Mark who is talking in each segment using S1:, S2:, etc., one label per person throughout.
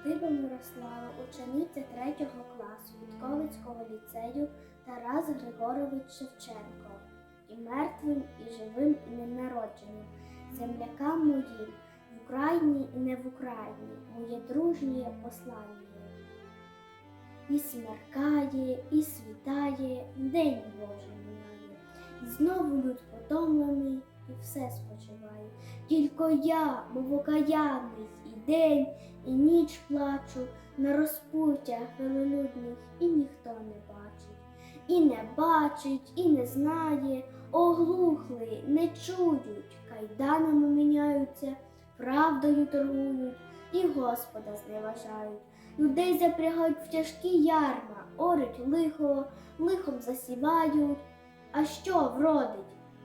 S1: Штиба Мирослава, учениця третього класу Вітковицького ліцею Тарас Григорович Шевченко. І мертвим, і живим, і ненародженим, землякам моїм, в Україні і не в Україні, моє дружнє послання. І смеркає, і світає, день Божий минає, і знову люд потомлений, і все спочиває. Тільки я, мов окаянний, і день, і ніч плачу на розпуттях велолюдних, і ніхто не бачить. І не бачить, і не знає, оглухли, не чують, кайданами міняються, правдою торгують, і Господа зневажають. Людей запрягають в тяжкі ярма, орють лихо, лихом засівають. А що вродить?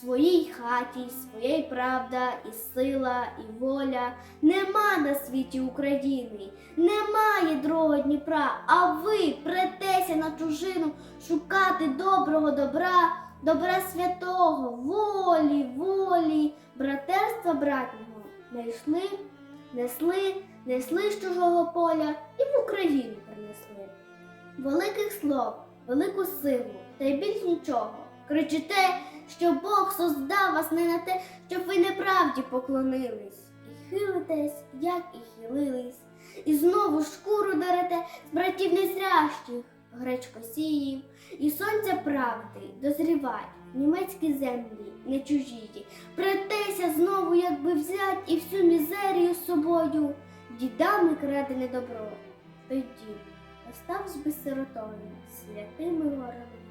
S1: Своїй хаті, своєї правда, і сила, і воля. Нема на світі України, немає другого Дніпра, а ви претеся на чужину шукати доброго добра, добра святого, волі, волі, братерства братнього. Не йшли, несли, несли з чужого поля і в Україну принесли. Великих слов, велику силу, та й більш нічого. Кричите, що Бог создав вас не на те, щоб ви неправді поклонились. І хилитесь, як і хилились, і знову шкуру дарете з братів незрящих, гречкосіїв, і сонця правди дозрівать, німецькі землі не чужі. Претеся знову, якби взять і всю мізерію з собою, дідами крадене добро. Той дід оставсь би сиротою, святими горами